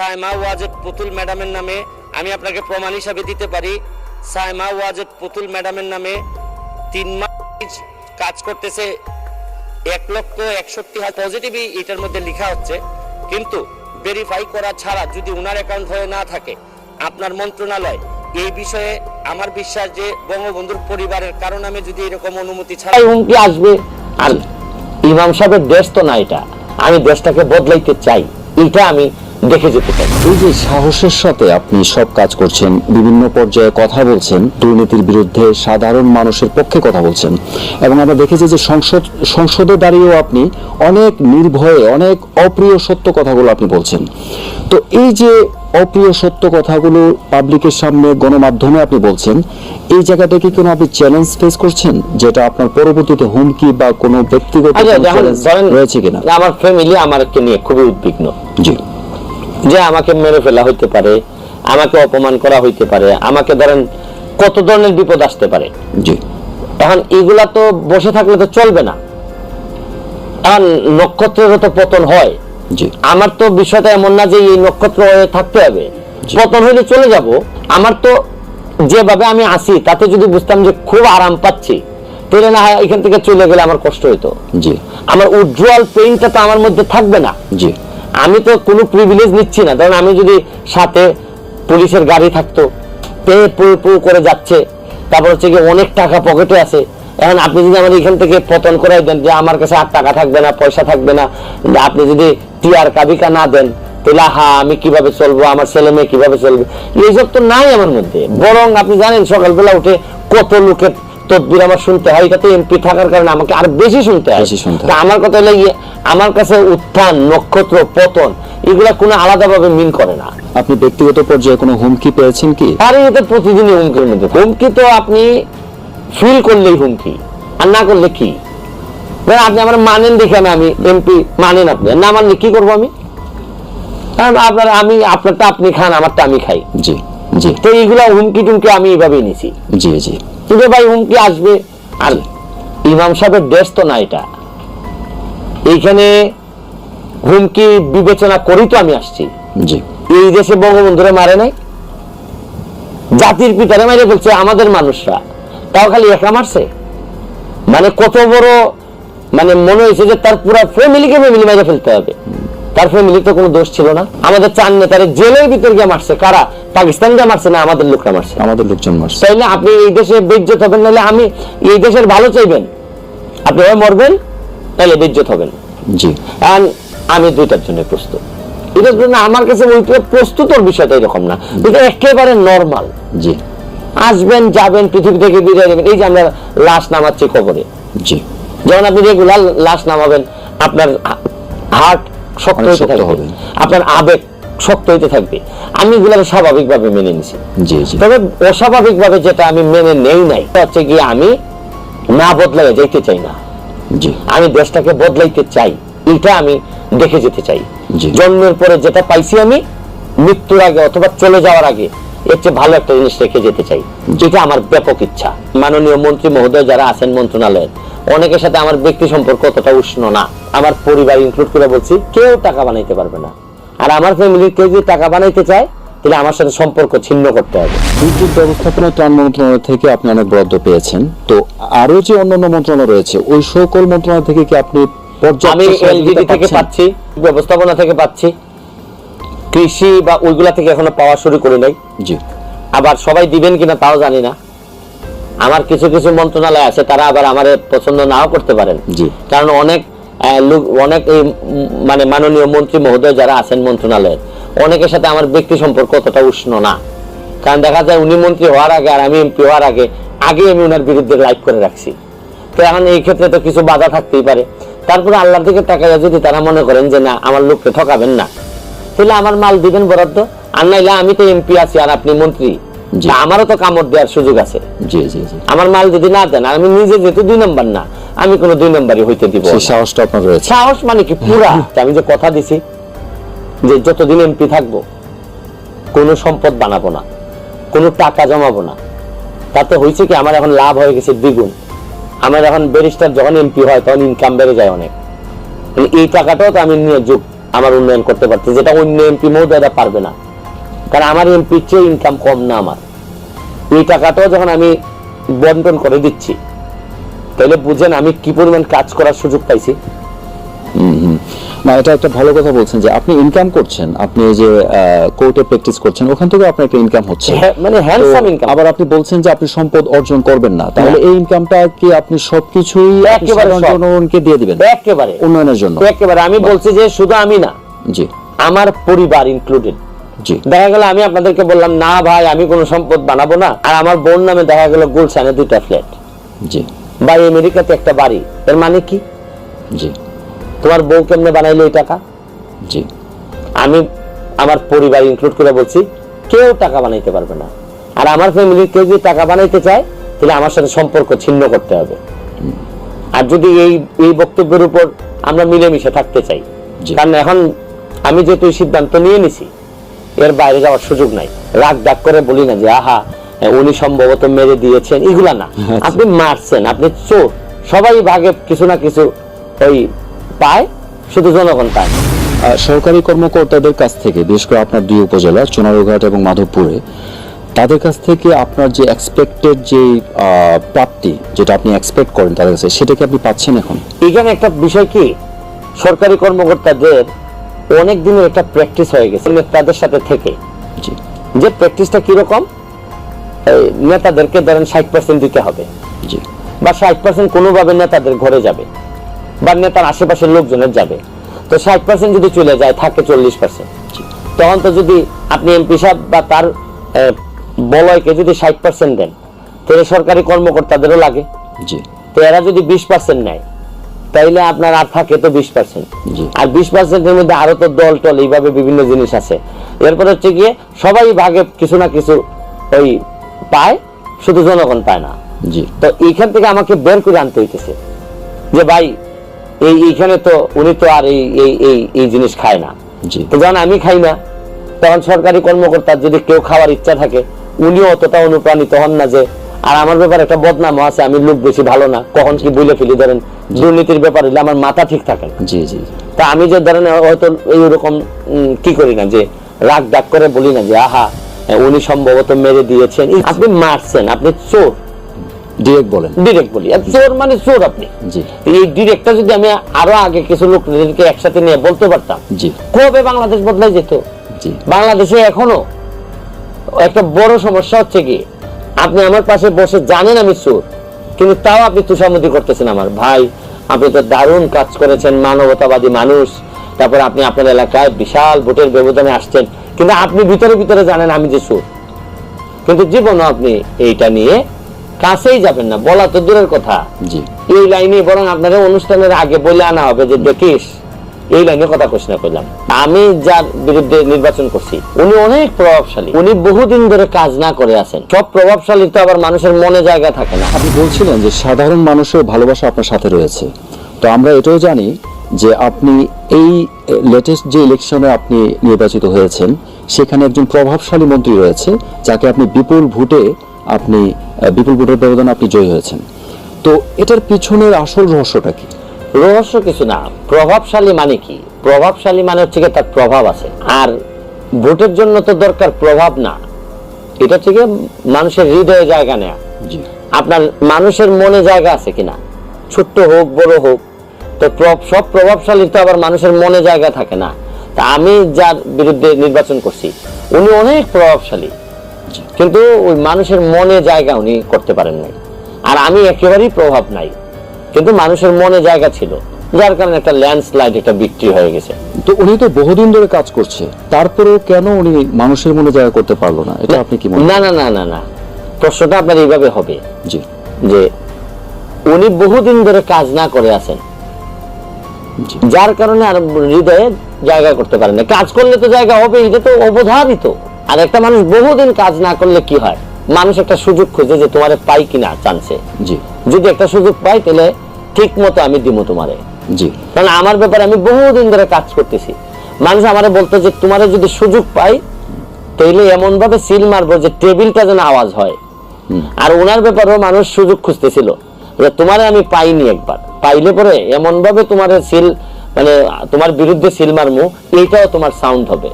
সাইমা ওয়াজেদ পুতুল ম্যাডামের নামে আমি আপনাকে প্রমাণ হিসাবে দিতে পারি। সাইমা ওয়াজেদ পুতুল ম্যাডামের নামে তিন মাস কাজ করতেছে এক লক্ষ একষট্টি হাজার। পজিটিভই এটার মধ্যে লেখা হচ্ছে, কিন্তু ভেরিফাই করা ছাড়া যদি উনার অ্যাকাউন্ট হয়ে না থাকে, আপনার মন্ত্রণালয় এই বিষয়ে আমার বিশ্বাস যে বঙ্গবন্ধুর পরিবারের কারণ আমি যদি এরকম অনুমতি ছাড়া হুমকি আসবে, আর ইমাম সাহেবের দেশ তো না এটা। আমি দেশটাকে বদলাইতে চাই। এটা আমি দেখে যেতে চাই। এই যে সাহসের সাথে আপনি সব কাজ করছেন বিভিন্ন পর্যায়ে কথা বলছেন দুর্নীতির বিরুদ্ধে সাধারণ মানুষের পক্ষে কথা বলছেন এবং আমরা দেখেছি যে সংসদ সংসদে দাঁড়িয়েও আপনি অনেক নির্ভয়ে অনেক অপ্রিয় সত্য কথাগুলো আপনি বলছেন। তো এই যে অপ্রিয় সত্য কথাগুলো পাবলিকের সামনে গণমাধ্যমে আপনি বলছেন এই জায়গাটা কি কোনো আপনি চ্যালেঞ্জ ফেস করছেন যেটা আপনার পরবর্তীতে হুমকি বা কোনো ব্যক্তিগত আচ্ছা রয়েছে কিনা? আমার ফ্যামিলি আমাকে নিয়ে খুবই উদ্বিগ্ন। জি। যে আমাকে মেরে ফেলা হইতে পারে আমাকে অপমান করা হইতে পারে আমাকে ধরেন কত ধরনের বিপদ আসতে পারে। জি। এখন এগুলা তো বসে থাকলে তো চলবে না। এখন নক্ষত্রেরও তো পতন হয়। জি। আমার তো বিষয়টা এমন না যে এই নক্ষত্র হয়ে থাকতে হবে। পতন হইলে চলে যাব। আমার তো যেভাবে আমি আসি তাতে যদি বুঝতাম যে খুব আরাম পাচ্ছি তাহলে না হয় এখান থেকে চলে গেলে আমার কষ্ট হইতো। জি। আমার উজ্জ্বল পেইনটা তো আমার মধ্যে থাকবে না। জি। আমি তো কোনো প্রিভিলেজ নিচ্ছি না। কারণ আমি যদি সাথে পুলিশের গাড়ি থাকতো পে পু পু করে যাচ্ছে তারপর হচ্ছে কি অনেক টাকা পকেটে আছে। এখন আপনি যদি আমার এখান থেকে পতন করে দেন যে আমার কাছে আর টাকা থাকবে না পয়সা থাকবে না আপনি যদি টিআর কাবিকা না দেন তাহলে হা আমি কীভাবে চলবো আমার ছেলে মেয়ে কীভাবে চলবে? এইসব তো নাই আমার মধ্যে। বরং আপনি জানেন সকালবেলা উঠে কত লোকের তদবির আমার শুনতে হয়। এটাতে এমপি থাকার কারণে আমাকে আর বেশি শুনতে হয়। তা আমার কথা হলো ইয়ে, আমার কাছে উত্থান নক্ষত্র পতন এগুলা কোনো আলাদাভাবে মিন করে না। আপনি ব্যক্তিগত পর্যায়ে কোনো হুমকি পেয়েছেন কি? আর এতে প্রতিদিনই হুমকির মধ্যে। হুমকি তো আপনি ফিল করলেই হুমকি আর না করলে কি? আপনি আমার মানেন দেখে আমি আমি এমপি মানেন আপনি না মানলে কি করব আমি? কারণ আপনার আমি আপনারটা আপনি খান আমারটা আমি খাই। জি জি। তো এইগুলা হুমকি টুমকি আমি এইভাবেই নিছি। জি জি। ভাই হুমকি আসবে আর ইমাম সাহেবের দেশ তো না এটা। এইখানে হুমকি বিবেচনা করেই তো আমি আসছি। এই দেশে বঙ্গবন্ধুরে মারে নাই জাতির পিতারে মেরে ফেলছে আমাদের মানুষরা। তাও খালি একা মারছে? মানে কত বড় মানে মনে হয়েছে যে তার পুরো ফ্যামিলিকে ফ্যামিলি মেরে ফেলতে হবে। তার ফ্যামিলি তো কোনো দোষ ছিল না। আমাদের চার নেতারে জেলের ভিতর গিয়ে মারছে। কারা? পাকিস্তানকে মারছে না আমাদের লোকরা মারছে? আমাদের লোকজন মারছে। তাইলে আপনি এই দেশে বেজ্জত হবেন নাহলে আমি এই দেশের ভালো চাইবেন। আপনি মরবেন? তাহলে বেজ্জত হবেন। জি। And আমি দুইটার জন্য প্রস্তুত। এটার জন্য আমার কাছে ওইটা প্রস্তুতর বিষয়টা এরকম না। এটা একেবারে নর্মাল জি। আসবেন যাবেন পৃথিবী থেকে বিদায় নেবেন। এই যে আমরা লাশ নামাচ্ছি কবরে। জি। যখন আপনি রেগুলার লাশ নামাবেন আপনার হার্ট শক্ত হইতে থাকবে আপনার আবেগ শক্ত হইতে থাকবে। আমি এগুলো স্বাভাবিকভাবে মেনে নিছি। জি জি। তবে অস্বাভাবিক ভাবে যেটা আমি মেনে নেই নাই হচ্ছে গিয়ে আমি না বদলাই যাইতে চাই না। জি। আমি দেশটাকে বদলাইতে চাই এটা আমি দেখে যেতে চাই। জন্মের পরে যেটা পাইছি আমি মৃত্যুর আগে অথবা চলে যাওয়ার আগে এর চেয়ে ভালো একটা জিনিস রেখে যেতে চাই। যেটা আমার ব্যাপক ইচ্ছা। মাননীয় মন্ত্রী মহোদয় যারা আছেন মন্ত্রণালয়ে অনেকের সাথে আমার ব্যক্তি সম্পর্ক অতটা উষ্ণ না। আমার পরিবার ইনক্লুড করে বলছি কেউ টাকা বানাইতে পারবে না। আর আমার ফ্যামিলির কেউ যদি টাকা বানাইতে চায় তাহলে আমার সাথে সম্পর্ক ছিন্ন করতে হবে। দুর্যোগ ব্যবস্থাপনা ত্রাণ মন্ত্রণালয় থেকে আপনি অনেক বরাদ্দ পেয়েছেন। তো আরও যে অন্যান্য মন্ত্রণালয় রয়েছে ওই সকল মন্ত্রণালয় থেকে কি আপনি আমি এলজিডি থেকে পাচ্ছি ব্যবস্থাপনা থেকে পাচ্ছি। কৃষি বা ওইগুলা থেকে এখনও পাওয়া শুরু করি নাই। জি। আবার সবাই দিবেন কিনা তাও জানি না। আমার কিছু কিছু মন্ত্রণালয় আছে তারা আবার আমার পছন্দ নাও করতে পারেন। জি। কারণ অনেক লোক অনেক মানে মাননীয় মন্ত্রী মহোদয় যারা আছেন মন্ত্রণালয়ের অনেকের সাথে আমার ব্যক্তি সম্পর্ক অতটা উষ্ণ না। কারণ দেখা যায় উনি মন্ত্রী হওয়ার আগে আর আমি এমপি হওয়ার আগে আগে আমি ওনার বিরুদ্ধে লাইক করে রাখছি। তো এখন এই ক্ষেত্রে তো কিছু বাধা থাকতেই পারে। তারপরে আল্লাহর দিকে তাকাইয়া যদি তারা মনে করেন যে না আমার লোককে ঠকাবেন না তাহলে আমার মাল দিবেন বরাদ্দ? আর নাইলে আমি তো এমপি আছি আর আপনি মন্ত্রী। আমারও তো কামড় দেওয়ার সুযোগ আছে। আমার মাল যদি না দেন আমি নিজে যেহেতু দুই নম্বর না আমি কোনো দুই নম্বরই হইতে দিব সেই সাহসটা আপনার রয়েছে। সাহস মানে কি? পুরা। আমি যে কথা দিছি যে যতদিন এমপি থাকব, কোনো সম্পদ বানাবো না, কোনো টাকা জমাবো না। তাতে হয়েছে কি, আমার এখন লাভ হয়ে গেছে দ্বিগুণ। আমার এখন ব্যারিস্টার যখন এমপি হয়, তখন ইনকাম বেড়ে যায় অনেক। মানে এই টাকাটাও তো আমি নিয়ে যোগ আমার উন্নয়ন করতে পারতে যেটা অন্য এমপি মহোদয়রা পারবে না। কারণ আমার এমপির চেয়ে ইনকাম কম না আমার। এই টাকাটাও যখন আমি বন্টন করে দিচ্ছি, তাহলে বুঝেন আমি কি পরিমাণ কাজ করার সুযোগ পাইছি। না এটা একটা ভালো কথা বলছেন যে আপনি ইনকাম করছেন আপনি যে কোর্টে প্র্যাকটিস করছেন ওখান থেকে আপনার একটা ইনকাম হচ্ছে। হ্যাঁ, মানে হ্যান্ডসাম ইনকাম আবার আপনি বলছেন যে আপনি সম্পদ অর্জন করবেন না তাহলে এই ইনকামটা কি আপনি সবকিছুই একেবারে জনগণকে দিয়ে দিবেন? একেবারে। উন্নয়নের জন্য। একেবারে। আমি বলছি যে শুধু আমি না জি। আমার পরিবার ইনক্লুডেড জি। দেখা গেল আমি আপনাদেরকে বললাম না ভাই আমি কোনো সম্পদ বানাবো না। আর আমার বোন নামে দেখা গেল গুলশানে দুইটা ফ্ল্যাট জি। বা আমেরিকাতে একটা বাড়ি। এর মানে কি? জি। তোমার বউ কেমনে বানাইলো এই টাকা? জি। আমি আমার পরিবার ইনক্লুড করে বলছি কেউ টাকা বানাইতে পারবে না। আর আমার ফ্যামিলির কেউ যদি টাকা বানাইতে চায় তাহলে আমার সাথে সম্পর্ক ছিন্ন করতে হবে। আর যদি এই এই বক্তব্যের উপর আমরা মিলেমিশে থাকতে চাই কারণ এখন আমি যেহেতু এই সিদ্ধান্ত নিয়ে নিছি এর বাইরে যাওয়ার সুযোগ নাই। রাগ ডাক করে বলি না যে আহা উনি সম্ভবত মেরে দিয়েছেন। এগুলা না। আচ্ছা। আপনি মারছেন আপনি চোর। সবাই ভাগে কিছু না কিছু ওই পায় শুধু জনগণ পায়। সরকারি কর্মকর্তাদের কাছ থেকে বিশেষ করে আপনার দুই উপজেলা চুনারুঘাট এবং মাধবপুরে তাদের কাছ থেকে আপনার যে এক্সপেক্টেড যে প্রাপ্তি যেটা আপনি এক্সপেক্ট করেন তাদের কাছে সেটা কি আপনি পাচ্ছেন এখন? এখানে একটা বিষয় কি সরকারি কর্মকর্তাদের অনেক দিনের একটা প্র্যাকটিস হয়ে গেছে নেতাদের সাথে থেকে। যে প্র্যাকটিসটা কীরকম নেতাদেরকে ধরেন ষাট পার্সেন্ট দিতে হবে। জি। বা ষাট পার্সেন্ট কোনোভাবে নেতাদের ঘরে যাবে। বা নেতার আশেপাশের লোকজনের যাবে। তো ষাট পার্সেন্ট যদি চলে যায় থাকে চল্লিশ পার্সেন্ট তখন তো যদি আপনি এমপি সাহেব বা তার বলয়কে যদি ষাট পার্সেন্ট দেন তাহলে সরকারি কর্মকর্তাদেরও লাগে। জি। তো এরা যদি বিশ পার্সেন্ট নেয় তাইলে আপনার আর থাকে তো বিশ পার্সেন্ট আর বিশ পার্সেন্টের মধ্যে আরও তো দল টল এইভাবে বিভিন্ন জিনিস আছে। এরপর হচ্ছে গিয়ে সবাই ভাগে কিছু না কিছু ওই পায় শুধু জনগণ পায় না। জি। তো এইখান থেকে আমাকে বের করে আনতে হইতেছে। যে ভাই এই এইখানে তো উনি তো আর এই এই এই জিনিস খায় না। তো যখন আমি খাই না তখন সরকারি কর্মকর্তার যদি কেউ খাওয়ার ইচ্ছা থাকে উনিও অতটা অনুপ্রাণিত হন না যে আর আমার ব্যাপারে একটা বদনাম আছে আমি লোক বেশি ভালো না কখন কি বলে ফেলি? ধরেন দুর্নীতির ব্যাপার হলে আমার মাথা ঠিক থাকে না। জি জি তা আমি যে ধরেন হয়তো এইরকম কি করি না যে রাগ ডাক করে বলি না যে আহা উনি সম্ভবত মেরে দিয়েছেন। আপনি মারছেন আপনি চোর। ডিরেক্ট বলেন। ডিরেক্ট বলি। চোর মানে চোর আপনি। জি। এই ডিরেক্টটা যদি আমি আরও আগে কিছু লোকদেরকে একসাথে নিয়ে বলতে পারতাম জি। কবে বাংলাদেশ বদলাই যেত? জি। বাংলাদেশে এখনও একটা বড় সমস্যা হচ্ছে কি আপনি আমার পাশে বসে জানেন আমি চোর কিন্তু তাও আপনি তুষামতি করতেছেন আমার। ভাই আপনি তো দারুণ কাজ করেছেন মানবতাবাদী মানুষ। তারপর আপনি আপনার এলাকায় বিশাল ভোটের ব্যবধানে আসছেন কিন্তু আপনি ভিতরে ভিতরে জানেন আমি যে চোর। কিন্তু জীবনও আপনি এইটা নিয়ে কাছেই যাবেন না বলা তো দূরের কথা। জি। এই লাইনে বরং আপনারা অনুষ্ঠানের আগে বলে আনা হবে যে দেখিস এই লাইনে কথা না করলাম আমি যার বিরুদ্ধে নির্বাচন করছি উনি অনেক প্রভাবশালী। উনি বহুদিন ধরে কাজ না করে আছেন। সব প্রভাবশালী তো আবার মানুষের মনে জায়গা থাকে না। আপনি বলছিলেন যে সাধারণ মানুষের ভালোবাসা আপনার সাথে রয়েছে। তো আমরা এটাও জানি যে আপনি এই লেটেস্ট যে ইলেকশনে আপনি নির্বাচিত হয়েছেন সেখানে একজন প্রভাবশালী মন্ত্রী রয়েছে যাকে আপনি বিপুল ভোটে আপনি বিপুল ভোটের ব্যবধানে আপনি জয়ী হয়েছেন। তো এটার পিছনের আসল রহস্যটা কি? রহস্য কিছু না। প্রভাবশালী মানে কি? প্রভাবশালী মানে হচ্ছে গিয়ে তার প্রভাব আছে। আর ভোটের জন্য তো দরকার প্রভাব না। এটা থেকে মানুষের হৃদয়ে জায়গা নেয়া। আপনার মানুষের মনে জায়গা আছে কিনা ছোট্ট হোক বড় হোক তো সব প্রভাবশালী তো আবার মানুষের মনে জায়গা থাকে না। তা আমি যার বিরুদ্ধে নির্বাচন করছি উনি অনেক প্রভাবশালী। কিন্তু ওই মানুষের মনে জায়গা উনি করতে পারেন নাই। আর আমি একেবারেই প্রভাব নাই। কিন্তু মানুষের মনে জায়গা ছিল যার কারণে একটা ল্যান্ডস্লাইড একটা বিক্রি হয়ে গেছে। তো উনি তো বহুদিন ধরে কাজ করছে তারপরেও কেন উনি মানুষের মনে জায়গা করতে পারল না? এটা আপনি কি না না না না না। প্রশ্নটা আপনার এইভাবে হবে জি। যে উনি বহুদিন ধরে কাজ না করে আছেন। যার কারণে আর হৃদয়ে জায়গা করতে পারেন না কাজ করলে তো জায়গা হবে এটা তো অবধারিত। আর একটা মানুষ বহুদিন কাজ না করলে কি হয়? মানুষ একটা সুযোগ খুঁজে যে তোমারে পাই কিনা চান্সে জি। যদি একটা সুযোগ পাই তাহলে ঠিক মতো আমি দিব তোমারে। জি। কারণ আমার ব্যাপারে আমি বহুদিন ধরে কাজ করতেছি। মানুষ আমারে বলতো যে তোমারে যদি সুযোগ পাই তাইলে এমন ভাবে সিল মারবো যে টেবিলটা যেন আওয়াজ হয়। আর ওনার ব্যাপারেও মানুষ সুযোগ খুঁজতেছিল। যে তোমারে আমি পাইনি একবার। পাইলে পরে এমন ভাবে তোমার সিল মানে তোমার বিরুদ্ধে সিল মারমু এইটাও তোমার সাউন্ড হবে।